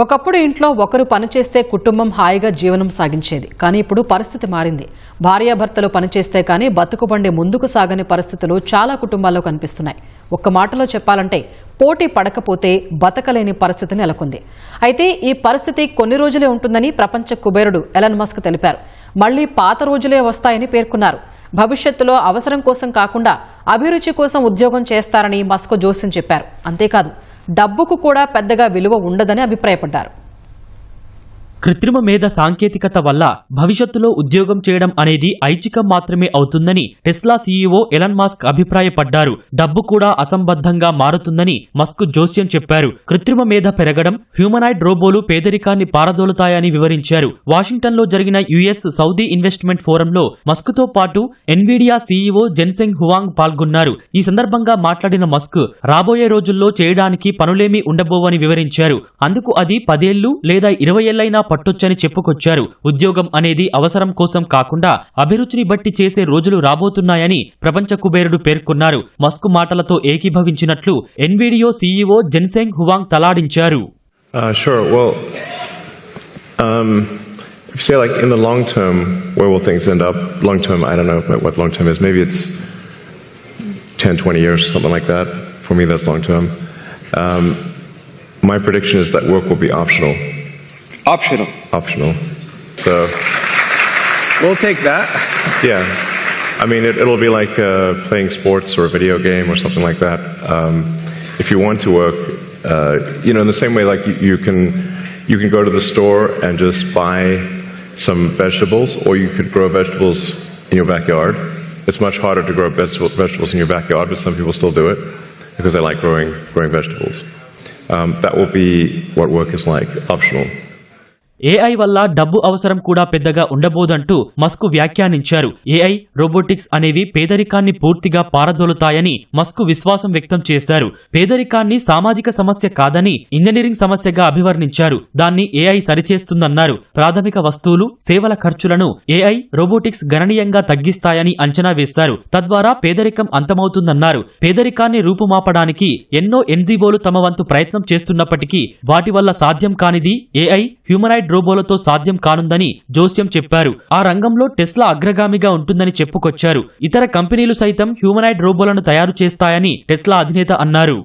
ఒకప్పుడు ఇంట్లో ఒకరు పనిచేస్తే కుటుంబం హాయిగా జీవనం సాగించేది. కానీ ఇప్పుడు పరిస్థితి మారింది. భార్యాభర్తలు పనిచేస్తే కానీ బతుకుబండి ముందుకు సాగని పరిస్థితులు చాలా కుటుంబాల్లో కనిపిస్తున్నాయి. ఒక్క మాటలో చెప్పాలంటే పోటీ పడకపోతే బతకలేని పరిస్థితి నెలకొంది. అయితే ఈ పరిస్థితి కొన్ని రోజులే ఉంటుందని ప్రపంచ కుబేరుడు ఎలన్ మస్క్ తెలిపారు. మళ్ళీ పాత రోజులే వస్తాయని పేర్కొన్నారు. భవిష్యత్తులో అవసరం కోసం కాకుండా అభిరుచి కోసం ఉద్యోగం చేస్తారని మస్క్ జోస్యం చెప్పారు. అంతేకాదు డబ్బుకు కూడా పెద్దగా విలువ ఉండదని అభిప్రాయపడ్డారు. కృత్రిమ మేధ సాంకేతికత వల్ల భవిష్యత్తులో ఉద్యోగం చేయడం అనేది ఐచ్ఛికం మాత్రమే అవుతుందని టెస్లా సీఈఓ ఎలన్ మాస్క్ అభిప్రాయపడ్డారు. డబ్బు కూడా అసంబద్ధంగా మారుతుందని మస్క్ జోస్యం చెప్పారు. కృత్రిమ మేధ పెరగడం హ్యూమనాయిడ్ రోబోలు పేదరికాన్ని పారదోలుతాయని వివరించారు. వాషింగ్టన్లో జరిగిన యుఎస్ సౌదీ ఇన్వెస్ట్మెంట్ ఫోరంలో మస్క్తో పాటు ఎన్విడియా సీఈఓ జెన్సెంగ్ హువాంగ్ పాల్గొన్నారు. ఈ సందర్భంగా మాట్లాడిన మస్క్ రాబోయే రోజుల్లో చేయడానికి పనులేమీ ఉండబోవని వివరించారు. అందుకు అది పదేళ్ళు లేదా ఇరవై ఏళ్ళైనా పట్టొచ్చని చెప్పుకొచ్చారు ఉద్యోగం అనేది అవసరం కోసం కాకుండా అభిరుచిని బట్టి చేసే రోజులు రాబోతున్నాయని ప్రపంచ కుబేరుడు పేర్కొన్నారు మస్క్ మాటలతో ఏకీభవించినట్లు ఎన్వీడియో సీఈఓ జెన్సెంగ్ హువాంగ్ తలాడించారు say like in the long term, where will things end up? Long term, I don't know what long term is. Maybe it's 10, 20 years, something like that. For me, that's long term. Um, my prediction is that work will be optional. Optional. Optional. So, We'll take that. yeah. I mean, it, it'll be like uh, playing sports or a video game or something like that. Um, if you want to work, uh, you know, in the same way, like you, you can, you can go to the store and just buy some vegetables, or you could grow vegetables in your backyard. It's much harder to grow vegetable, vegetables in your backyard, but some people still do it because they like growing growing vegetables. Um, that will be what work is like, optional. AI వల్ల డబ్బు అవసరం కూడా పెద్దగా ఉండబోదంటూ Musk వ్యాఖ్యానించారు. AI robotics అనేవి పేదరికాన్ని పూర్తిగా పారదోలుతాయని మస్క్ విశ్వాసం వ్యక్తం చేశారు. పేదరికాన్ని సామాజిక సమస్య కాదని ఇంజనీరింగ్ సమస్యగా అభివర్ణించారు. దాన్ని ఏఐ సరిచేస్తుందన్నారు. ప్రాథమిక వస్తువులు సేవల ఖర్చులను ఏఐ రోబోటిక్స్ గణనీయంగా తగ్గిస్తాయని అంచనా వేశారు. తద్వారా పేదరికం అంతమవుతుందన్నారు. పేదరికాన్ని రూపుమాపడానికి ఎన్నో ఎన్జీఓలు తమ వంతు ప్రయత్నం చేస్తున్నప్పటికీ వాటి వల్ల సాధ్యం కానిది ఏఐ హ్యూమనాయిడ్ రోబోలతో సాధ్యం కానుందని జోస్యం చెప్పారు. ఆ రంగంలో టెస్లా అగ్రగామిగా ఉంటుందని చెప్పుకొచ్చారు. ఇతర కంపెనీలు సైతం హ్యూమనాయిడ్ రోబోలను తయారు చేస్తాయని టెస్లా అధినేత అన్నారు.